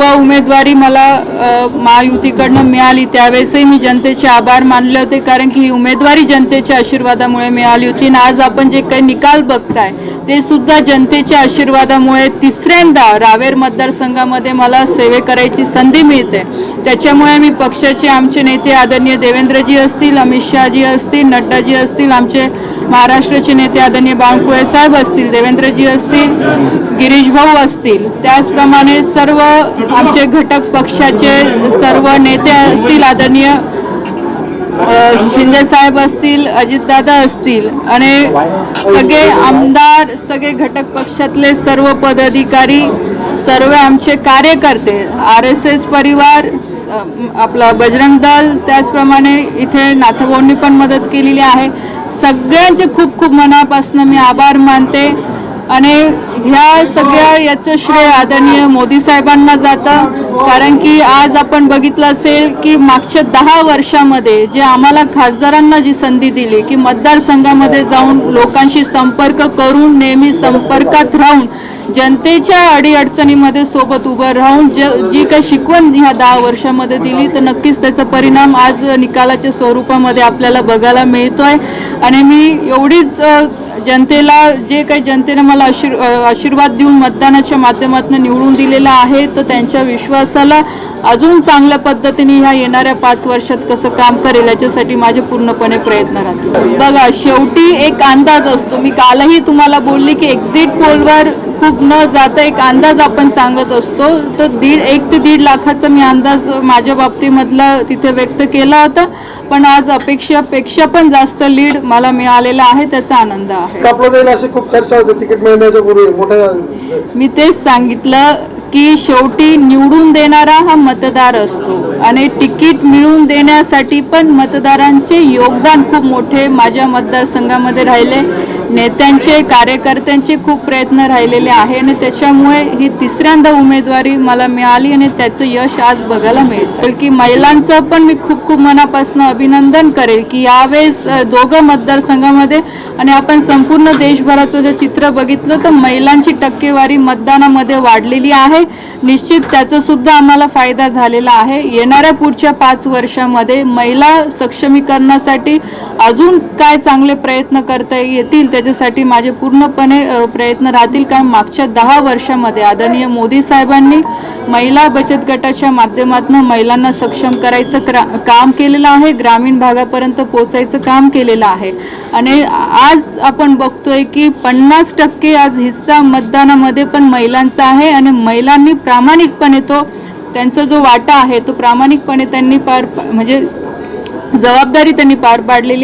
जेव्हा उमेदवारी मला महायुतीकडनं मिळाली त्यावेळेसही मी जनतेचे आभार मानले होते कारण की ही उमेदवारी जनतेच्या आशीर्वादामुळे मिळाली होती आणि आज आपण जे काही निकाल बघताय ते सुद्धा जनतेच्या आशीर्वादामुळे तिसऱ्यांदा रावेर मतदारसंघामध्ये मला सेवे करायची संधी मिळते. त्याच्यामुळे मी पक्षाचे आमचे नेते आदरणीय देवेंद्रजी असतील अमित शहाजी असतील नड्डाजी असतील आमचे महाराष्ट्राचे नेते आदरणीय बावनकुळे साहेब असतील देवेंद्रजी असतील गिरीश भाऊ असतील त्याचप्रमाणे सर्व आमचे घटक पक्षाचे सर्व नेते असतील आदरणीय शिंदेसाहेब शिंदे साहेब असतील अजितदादा असतील आणि सगळे आमदार सगळे घटक पक्षातले सर्व पदाधिकारी सर्व आमचे कार्यकर्ते आर एस एस परिवार आपला बजरंग दल त्याचप्रमाणे इथे नाथभाऊंनी पण मदत केलेली आहे. सगळ्यांचे खूप खूप मनापासून मी आभार मानते. आणि ह्या सगळ्या याचं श्रेय आदरणीय मोदी साहेबांना जातं. कारण की आज आपण बघितलं असेल की मागच्या दहा वर्षामध्ये जे आम्हाला खासदारांना जी संधी दिली की मतदारसंघामध्ये जाऊन लोकांशी संपर्क करून नेहमी संपर्कात राहून जनतेच्या अडीअडचणीमध्ये सोबत उभं राहून ज जी काही शिकवण ह्या दहा वर्षामध्ये दिली तर नक्कीच त्याचा परिणाम आज निकालाच्या स्वरूपामध्ये आपल्याला बघायला मिळतोय. आणि मी एवढीच जनतेला जे काही जनतेने मला आशीर् आशीर्वाद देऊन मतदानाच्या माध्यमातून निवडून दिलेला आहे तर त्यांच्या विश्वास विश्वासाला अजून चांगल्या पद्धतीने ह्या येणाऱ्या पाच वर्षात कसं काम करेल याच्यासाठी माझे पूर्णपणे प्रयत्न राहतील. बघा शेवटी एक अंदाज असतो. मी कालही तुम्हाला बोलले की एक्झिट पोलवर खूप न जाता एक अंदाज आपण सांगत असतो. तर दीड एक ते दीड लाखाचा मी अंदाज माझ्या बाबतीमधला तिथे व्यक्त केला होता. पण आज अपेक्षापेक्षा पण जास्त लीड मला मिळालेला आहे त्याचा आनंद आहे. खूप चर्चा होती. तिकीट मिळण्याच्या पूर्वी मोठ्या मी तेच सांगितलं. की शेवटी निवडून देणारा हा मतदार असतो. आणि तिकीट मिळवून देण्यासाठी पण मतदारांचे योगदान खूप मोठे माझ्या मतदारसंघामध्ये राहिले. नेत्यांचे कार्यकर्त्यांचे खूप प्रयत्न राहिलेले आहे आणि त्याच्यामुळे ही तिसऱ्यांदा उमेदवारी मला मिळाली आणि त्याचं यश आज बघायला मिळतं की महिलांचं पण मी खूप खूप मनापासून अभिनंदन करेल की यावेळेस दोघं मतदारसंघामध्ये आणि आपण संपूर्ण देशभराचं जे चित्र बघितलं तर महिलांची टक्केवारी मतदानामध्ये वाढलेली आहे. निश्चित त्याचा सुद्धा आम्हाला फायदा झालेला आहे. येणाऱ्या पुढच्या पाच वर्षामध्ये महिला सक्षमीकरणासाठी अजून काय चांगले प्रयत्न करता येतील त्याच्यासाठी माझे पूर्णपणे प्रयत्न राहतील. कारण मागच्या दहा वर्षामध्ये आदरणीय मोदी साहेबांनी महिला बचत गटाच्या माध्यमातून महिलांना सक्षम करायचं क्रा काम केलेलं आहे. ग्रामीण भागापर्यंत पोचायचं काम केलेलं आहे. आणि आज आपण बघतोय की पन्नास टक्के आज हिस्सा मतदानामध्ये पण महिलांचा आहे आणि महिलांनी प्रामाणिकपणे तो त्यांचा जो वाटा आहे तो प्रामाणिकपणे त्यांनी पार म्हणजे जबाबदारी त्यांनी पार पाडलेली